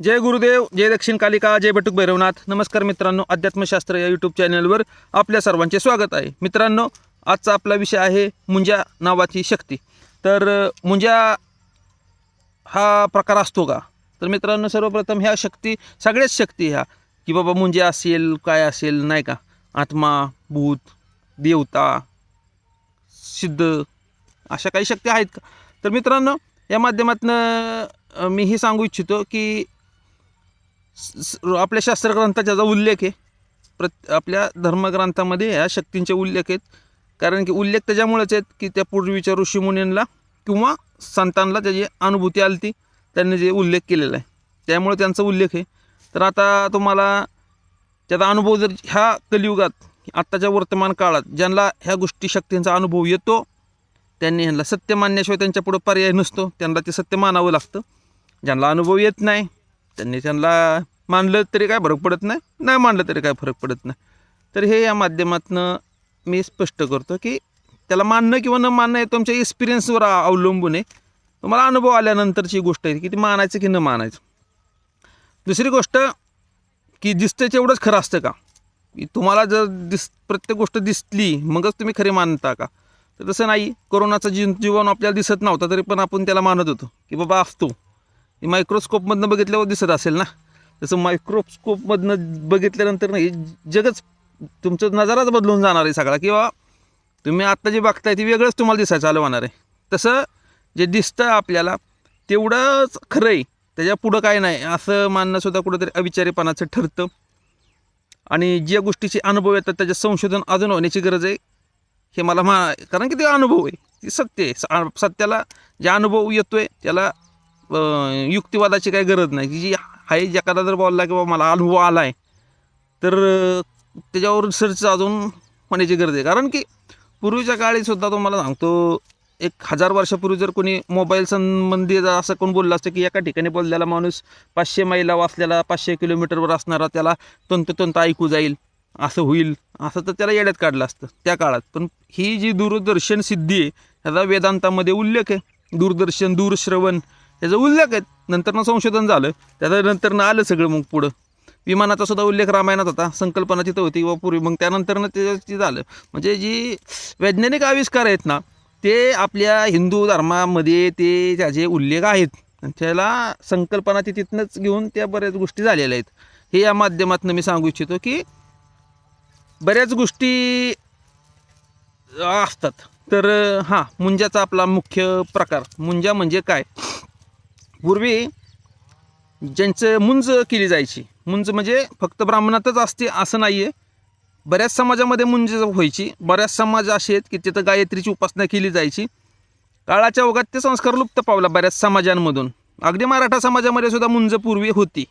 जय गुरुदेव जय दक्षिण कालिका जय बटुक भैरवनाथ. नमस्कार मित्रांनो अध्यात्मशास्त्र या यूट्यूब चॅनलवर आपल्या सर्वांचे स्वागत आहे. मित्रांनो आजचा आपला विषय आहे मुंजा नावाची शक्ती. तर मुंजा हा प्रकार असतो का? तर मित्रांनो सर्वप्रथम ह्या शक्ती सगळ्याच शक्ती ह्या की बाबा मुंजा असेल काय असेल नाही का? आत्मा भूत देवता सिद्ध अशा काही शक्ती आहेत का? तर मित्रांनो या माध्यमातून मी हे सांगू इच्छितो की आपल्या शास्त्रग्रंथात ज्याचा उल्लेख आहे प्रत आपल्या धर्मग्रंथामध्ये ह्या शक्तींचे उल्लेख आहेत. कारण की उल्लेख त्याच्यामुळेच आहेत की त्या पूर्वीच्या ऋषीमुनींना किंवा संतांना त्याची अनुभूती आली ती त्यांनी जे उल्लेख केलेला आहे. त्यामुळे त्यांचा उल्लेख आहे. तर आता तुम्हाला त्याचा अनुभव जर ह्या कलियुगात आत्ताच्या वर्तमान काळात ज्यांना ह्या गोष्टी शक्तींचा अनुभव येतो त्यांनी ह्यांना सत्य मानण्याशिवाय त्यांच्या पुढं पर्याय नसतो. त्यांना ते सत्य मानावं लागतं. ज्यांना अनुभव येत नाही त्यांनी त्यांना मानलं तरी काय फरक पडत नाही नाही मानलं तरी काय फरक पडत नाही. तर हे या माध्यमातून मी स्पष्ट करतो की त्याला मानणं किंवा न मानणं हे तुमच्या एक्सपिरियन्सवर अवलंबून आहे. तुम्हाला अनुभव आल्यानंतरची गोष्ट आहे की ती मानायचं की न मानायचं. दुसरी गोष्ट की दिसतं तेवढंच खरं असतं का? की तुम्हाला जर दिस प्रत्येक गोष्ट दिसली मगच तुम्ही खरे मानता का? तर तसं नाही. कोरोनाचा जी जीवन आपल्याला दिसत नव्हता तरी पण आपण त्याला मानत होतो की बाबा असतो. मायक्रोस्कोपमधनं बघितल्यावर दिसत असेल ना? तसं मायक्रोस्कोपमधनं बघितल्यानंतर नाही जगच तुमचं नजाराच बदलून जाणार आहे सगळा. किंवा तुम्ही आत्ता जे बघताय ते वेगळंच तुम्हाला दिसायचं चालू होणार आहे. तसं जे दिसतं आपल्याला तेवढंच खरं आहे. त्याच्या पुढं काय नाही. असं मानणंसुद्धा कुठंतरी अविचारीपणाचं ठरतं. आणि ज्या गोष्टीचे अनुभव येतात त्याचं संशोधन अजून होण्याची गरज आहे. हे मला मा कारण की ते अनुभव आहे. ते सत्य आहे. स- सत्याला जे अनुभव येतोय त्याला युक्तिवादाची काही गरज नाही. की जी आहे एखादा जर बोलला की बाबा मला अनुभव आला आहे तर त्याच्यावर रिसर्च अजून होण्याची गरज आहे. कारण की पूर्वीच्या काळी सुद्धा तुम्हाला सांगतो एक हजार वर्षापूर्वी जर कोणी मोबाईल संबंधी जर असं कोण बोललं असतं की एका ठिकाणी बोललेला माणूस पाचशे मैला वाचलेला पाचशे किलोमीटरवर असणारा त्याला तंतोतंत ऐकू जाईल असं होईल असं तर त्याला येड्यात काढलं असतं त्या काळात. पण ही जी दूरदर्शन सिद्धी आहे ह्याचा वेदांतामध्ये उल्लेख आहे. दूरदर्शन दूरश्रवण याचा उल्लेख आहे. नंतरनं संशोधन झालं. त्याच्यानंतरनं आलं सगळं मग पुढं. विमानाचा सुद्धा उल्लेख रामायणात होता. संकल्पना तिथं होती व पूर्वी. मग त्यानंतरनं ते झालं. म्हणजे जी वैज्ञानिक आविष्कार आहेत ना ते आपल्या हिंदू धर्मामध्ये ते त्याचे उल्लेख आहेत. त्याला संकल्पना ती तिथनंच घेऊन त्या बऱ्याच गोष्टी झालेल्या आहेत. हे या माध्यमातून मी सांगू इच्छितो की बऱ्याच गोष्टी असतात. तर हां मुंजाचा आपला मुख्य प्रकार. मुंजा म्हणजे काय? पूर्वी ज्यांचं मुंज केली जायची मुंज म्हणजे फक्त ब्राह्मणातच असते असं नाही आहे बऱ्याच समाजामध्ये मुंज व्हायची बऱ्याच समाज असे आहेत की तिथं गायत्रीची उपासना केली जायची. काळाच्या ओघात ते संस्कार लुप्त पावला बऱ्याच समाजांमधून. अगदी मराठा समाजामध्ये सुद्धा मुंज पूर्वी होती.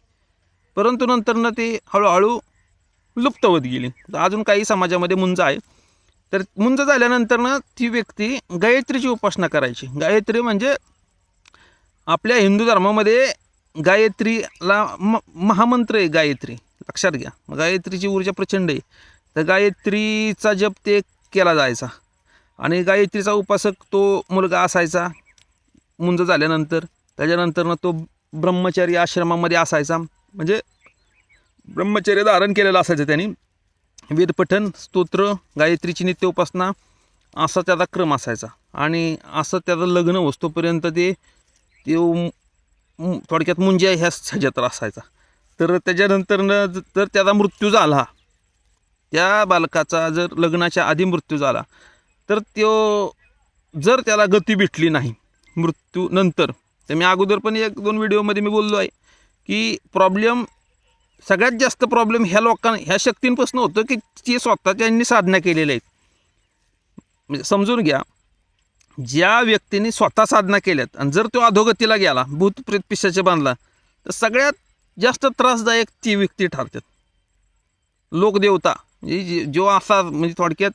परंतु नंतरनं ती हळूहळू लुप्त होत गेली. तर अजून काही समाजामध्ये मुंज आहे. तर मुंज झाल्यानंतरनं ती व्यक्ती गायत्रीची उपासना करायची. गायत्री म्हणजे आपल्या हिंदू धर्मामध्ये गायत्रीला म महामंत्र आहे गायत्री. लक्षात घ्या. गायत्रीची ऊर्जा प्रचंड आहे. तर गायत्रीचा जप ते केला जायचा. आणि गायत्रीचा उपासक तो मुलगा असायचा. मुंज झाल्यानंतर. त्याच्यानंतरनं तो ब्रह्मचारी आश्रमामध्ये असायचा. म्हणजे ब्रह्मचर्य धारण केलेलं असायचं त्यांनी. वेदपठन स्तोत्र गायत्रीची नित्य उपासना असा त्याचा क्रम असायचा. आणि असं त्याचं लग्न होतोपर्यंत ते ते थोडक्यात मुंज्या ह्या ह्याच्यात असायचा. तर त्याच्यानंतरनं जर त्याचा मृत्यू झाला त्या बालकाचा जर लग्नाच्या आधी मृत्यू झाला तर तो जर त्याला गती भेटली नाही मृत्यूनंतर तर मी अगोदर पण एक दोन व्हिडिओमध्ये मी बोललो आहे की प्रॉब्लेम सगळ्यात जास्त प्रॉब्लेम ह्या लोकांना ह्या शक्तींपासून होतं की ते स्वतः त्यांनी साधना केलेल्या आहेत. म्हणजे समजून घ्या ज्या व्यक्तीने स्वतः साधना केल्यात आणि जर तो अधोगतीला गेला भूत प्रेत पिशाचे बांधला तर सगळ्यात जास्त त्रासदायक ती व्यक्ती ठरतात. लोकदेवता. म्हणजे जी- जो असा म्हणजे थोडक्यात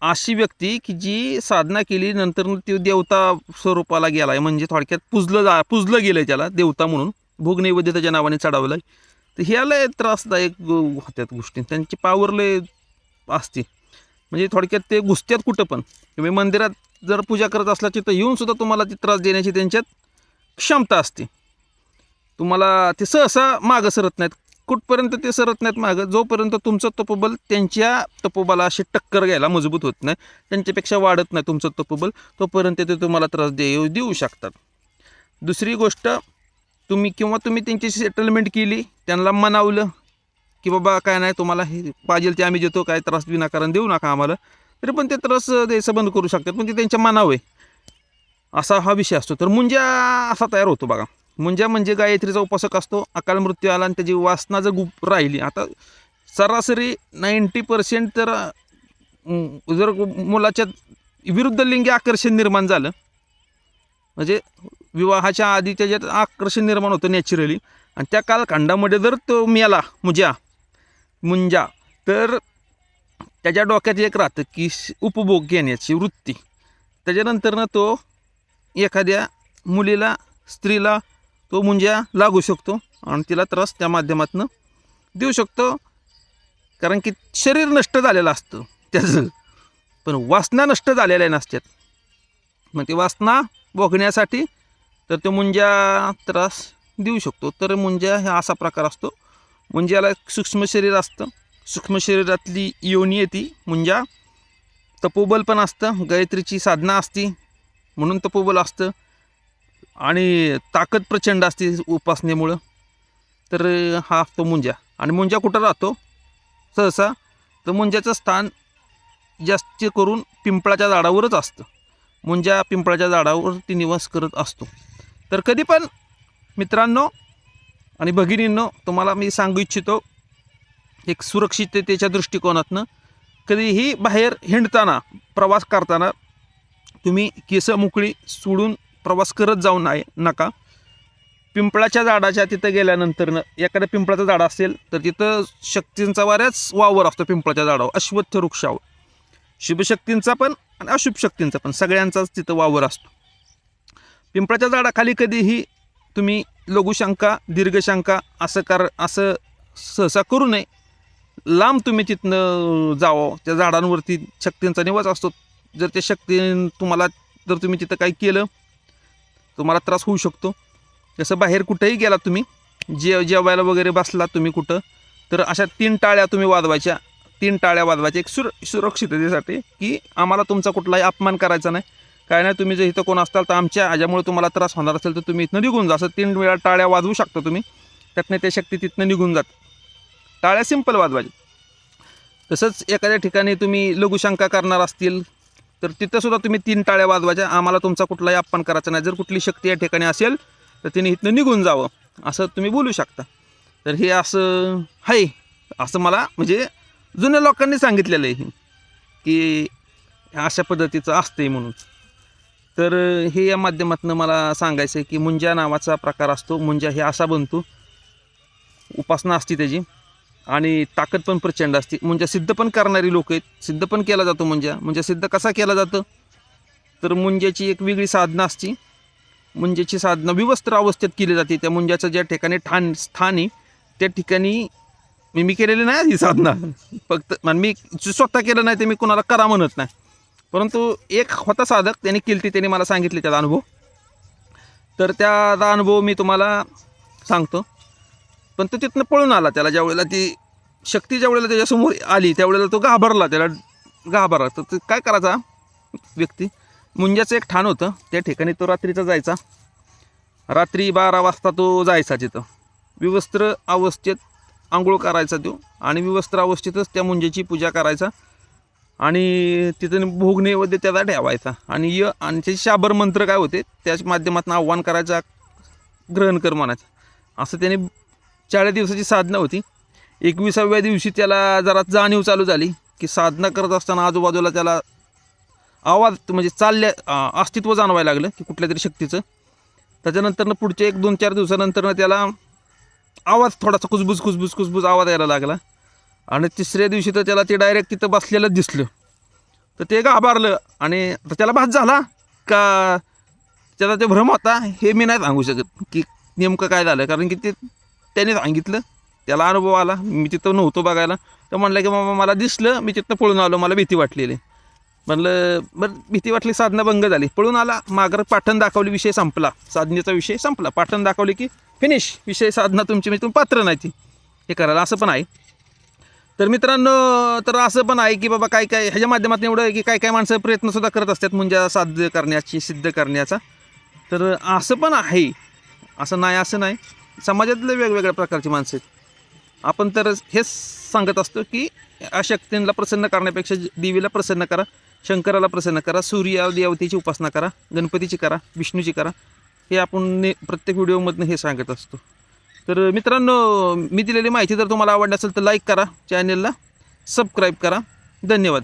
अशी व्यक्ती की जी साधना केली नंतर ती देवता स्वरूपाला गेला आहे म्हणजे थोडक्यात पुजलं जा पुजलं गेलं आहे त्याला देवता म्हणून. भोग नैवेद्य त्याच्या नावाने चढावलं आहे तर ह्या लय त्रासदायक होत्यात गोष्टी. त्यांची पावर लय असते. म्हणजे थोडक्यात ते घुसत्यात कुठं पण. तुम्ही मंदिरात जर पूजा करत असला तिथं येऊन सुद्धा तुम्हाला ती त्रास देण्याची त्यांच्यात क्षमता असते. तुम्हाला ते सहसा मागं सरत नाहीत. कुठपर्यंत ते सरत नाहीत मागं जोपर्यंत तुमचं तपोबल त्यांच्या तपोबलाशी टक्कर घ्यायला मजबूत होत नाही त्यांच्यापेक्षा वाढत नाही तुमचं तपोबल तोपर्यंत ते तुम्हाला त्रास देऊ देऊ शकतात. दुसरी गोष्ट तुम्ही किंवा तुम्ही त्यांची सेटलमेंट केली त्यांना मनावलं की बाबा काय नाही तुम्हाला हे पाहिजे ते आम्ही देतो काय त्रास विनाकारण देऊ नका आम्हाला. तरी पण ते त्रास द्यायचं बंद करू शकतात. पण ते त्यांच्या मनावं आहे. असा हा विषय असतो. तर मुंज्या असा तयार होतो बघा. मुंज्या म्हणजे गायत्रीचा उपासक असतो अकाल मृत्यू आला आणि त्याची वासना जर गुप राहिली आता सरासरी नाईंटी पर्सेंट तर जर मुलाच्या विरुद्ध लिंगी आकर्षण निर्माण झालं म्हणजे विवाहाच्या आधी त्याच्यात आकर्षण निर्माण होतं नॅचरली आणि त्या कालखंडामध्ये जर तो मेला मुज्या मुंजा तर त्याच्या डोक्यात एक राहतं की उपभोग घेण्याची वृत्ती. त्याच्यानंतरनं तो एखाद्या मुलीला स्त्रीला तो मुंज्या लागू शकतो आणि तिला त्रास त्या माध्यमातून देऊ शकतो. कारण की शरीर नष्ट झालेलं असतं त्याचं. पण वासना नष्ट झालेल्या नसतात. मग ती वासना भोगण्यासाठी तर तो मुंज्या त्रास देऊ शकतो. तर मुंज्या हा असा प्रकार असतो. मुंज्याला एक सूक्ष्म शरीर असतं. सूक्ष्म शरीरातली योनी येते मुंजा. तपोबल पण असतं गायत्रीची साधना असती म्हणून तपोबल असतं. आणि ताकद प्रचंड असते उपासनेमुळं. तर हा असतो मुंजा. आणि मुंजा कुठं राहतो? सहसा तर मुंजाचं स्थान जास्त करून पिंपळाच्या झाडावरच असतं. मुंजा पिंपळाच्या झाडावर ती निवास करत असतो. तर कधी पण मित्रांनो आणि भगिनींनो तुम्हाला मी सांगू इच्छितो एक सुरक्षिततेच्या दृष्टिकोनातनं कधीही बाहेर हिंडताना प्रवास करताना तुम्ही केस मोकळी सोडून प्रवास करत जाऊ नये नका. पिंपळाच्या झाडाच्या तिथं गेल्यानंतरनं एखाद्या पिंपळाचं झाड असेल तर तिथं शक्तींचा बऱ्याच वावर असतो पिंपळाच्या झाडावर अश्वत्थ वृक्षावर. शुभशक्तींचा पण आणि अशुभ शक्तींचा पण सगळ्यांचाच तिथं वावर असतो. पिंपळाच्या झाडाखाली कधीही तुम्ही लघुशंका दीर्घशंका असं कर असं सहसा करू नये. लांब तुम्ही तिथनं जावं. त्या झाडांवरती शक्तींचा निवास असतो. जर त्या शक्ती तुम्हाला जर तुम्ही तिथं काही केलं तुम्हाला त्रास होऊ शकतो. जसं बाहेर कुठंही गेला तुम्ही जे जेवायला वगैरे बसला तुम्ही कुठं तर अशा तीन टाळ्या तुम्ही वाजवायच्या. तीन टाळ्या वाजवायच्या. एक सुर सुरक्षिततेसाठी की आम्हाला तुमचा कुठलाही अपमान करायचा नाही. काय नाही तुम्ही जर इथं कोण असताल तर आमच्या ह्याच्यामुळे तुम्हाला त्रास होणार असेल तर तुम्ही इथनं निघून जा. असं तीन वेळा टाळ्या वाजवू शकता तुम्ही. त्यातनं त्या शक्ती तिथनं निघून जात. टाळ्या सिंपल वाजवायच्या. तसंच एखाद्या ठिकाणी तुम्ही लघुशंका करणार असतील तर तिथं सुद्धा तुम्ही तीन टाळ्या वाजवायच्या. आम्हाला तुमचा कुठलाही अपमान करायचा नाही. जर कुठली शक्ती या ठिकाणी असेल तर तिने इथनं निघून जावं असं तुम्ही बोलू शकता. तर हे असं आहे. असं मला म्हणजे जुन्या लोकांनी सांगितलेलं आहे हे, की अशा पद्धतीचं असते म्हणून. तर हे या माध्यमातून मला सांगायचं आहे की मुंजा नावाचा प्रकार असतो. मुंजा हे असा बनतो. उपासना असते त्याची. आणि ताकद पण प्रचंड असते. मुंजा सिद्ध पण करणारी लोक आहेत. सिद्ध पण केला जातो मुंजा. मुंजा सिद्ध कसा केला जातं? तर मुंज्याची एक वेगळी साधना असते. मुंज्याची साधना विवस्त्र अवस्थेत केली जाते. त्या मुंज्याचं ज्या ठिकाणी ठाण स्थान आहे त्या ठिकाणी मी मी केलेली नाही ही साधना. फक्त आणि मी स्वतः केलं नाही ते मी कोणाला करा म्हणत नाही. परंतु एक होता साधक त्याने केली ती त्याने मला सांगितले त्याचा अनुभव. तर त्याचा अनुभव मी तुम्हाला सांगतो. पण तो तिथनं पळून आला त्याला ज्या वेळेला ती शक्ती ज्या वेळेला त्याच्यासमोर आली त्यावेळेला तो घाबरला त्याला घाबरला. तर ते काय करायचा व्यक्ती? मुंज्याचं एक ठाण होतं त्या ठिकाणी तो रात्रीचा जायचा. रात्री बारा वाजता तो जायचा तिथं. विवस्त्र अवस्थेत आंघोळ करायचा तो आणि विवस्त्र अवस्थेतच त्या मुंजेची पूजा करायचा आणि तिथं भोग नैवेद्य त्याला ठेवायचा. आणि य आणि त्याचे शाबर मंत्र काय होते? त्याच माध्यमातून आव्हान करायचा ग्रहण कर म्हणायचं. असं त्याने चाळीस दिवसाची साधना होती. एकविसाव्या दिवशी त्याला जरा जाणीव चालू झाली की साधना करत असताना आजूबाजूला त्याला आवाज म्हणजे चालल्या अस्तित्व जाणवायला लागलं की कुठल्या तरी शक्तीचं. त्याच्यानंतरनं पुढच्या एक दोन चार दिवसानंतरनं त्याला आवाज थोडासा कुजबुज कुजबुज कुजबुज आवाज यायला लागला. आणि तिसऱ्या दिवशी तर त्याला ते डायरेक्ट तिथं बसलेलं दिसलं. तर ते घाबरलं आणि त्याला भास झाला का त्याचा ते भ्रम होता हे मी नाही सांगू शकत की नेमकं काय झालं. कारण की ते त्याने सांगितलं. त्याला अनुभव आला. मी तिथं नव्हतो बघायला. तर म्हणलं की बाबा मला दिसलं. मी तिथं पळून आलो. मला भीती वाटलेली. म्हणलं बरं भीती वाटली साधना भंग झाली. पळून आला. मागर पाठण दाखवली विषय संपला. साधनेचा विषय संपला. पाठण दाखवली की फिनिश. विषय साधना तुमची. म्हणजे तुम्ही पात्र नाही ती. हे करायला असं पण आहे. तर मित्रांनो तर असं पण आहे की बाबा काय काय ह्याच्या माध्यमातून एवढं की काय काय माणसं प्रयत्नसुद्धा करत असतात मुंजा साध्य करण्याची सिद्ध करण्याचा. तर असं पण आहे. असं नाही असं नाही. समाजातले वेगवेगळ्या प्रकारची माणसं आहेत. आपण तर हेच सांगत असतो की अशक्तींना प्रसन्न करण्यापेक्षा देवीला प्रसन्न करा शंकराला प्रसन्न करा सूर्य देवतेची उपासना करा गणपतीची करा विष्णूची करा हे आपण ने प्रत्येक व्हिडिओमधनं हे सांगत असतो. तर मित्रांनो मी दिलेली माहिती जर तुम्हाला आवडली असेल तर लाईक करा चॅनेलला सबस्क्राईब करा. धन्यवाद.